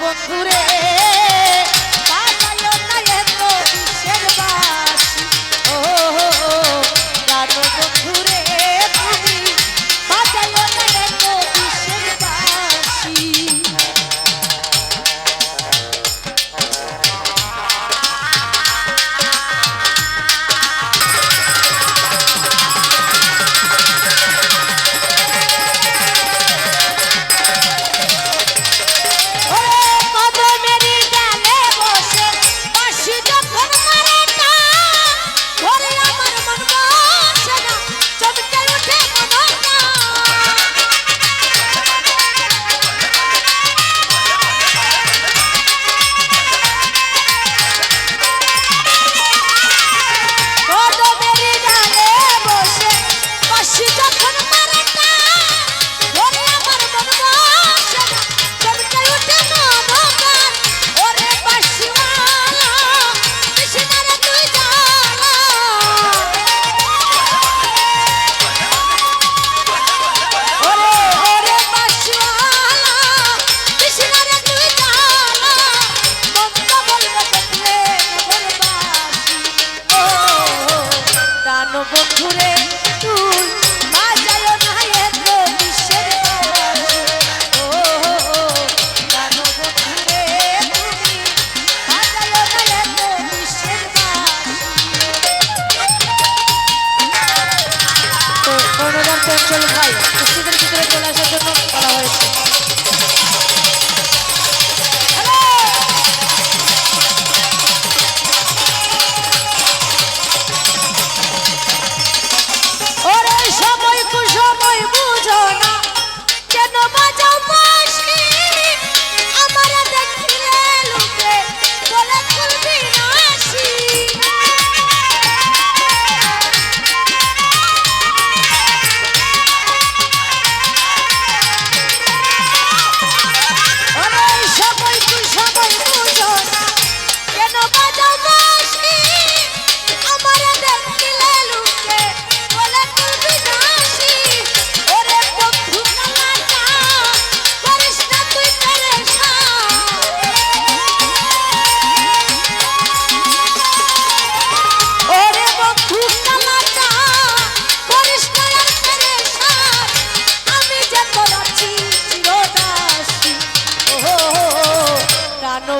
বন্ধুরে। এবং কোঞ্চল ভাই উপস্থিতের ভিতরে চলে আসার জন্য করা হয়েছে।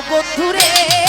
বন্ধুরে।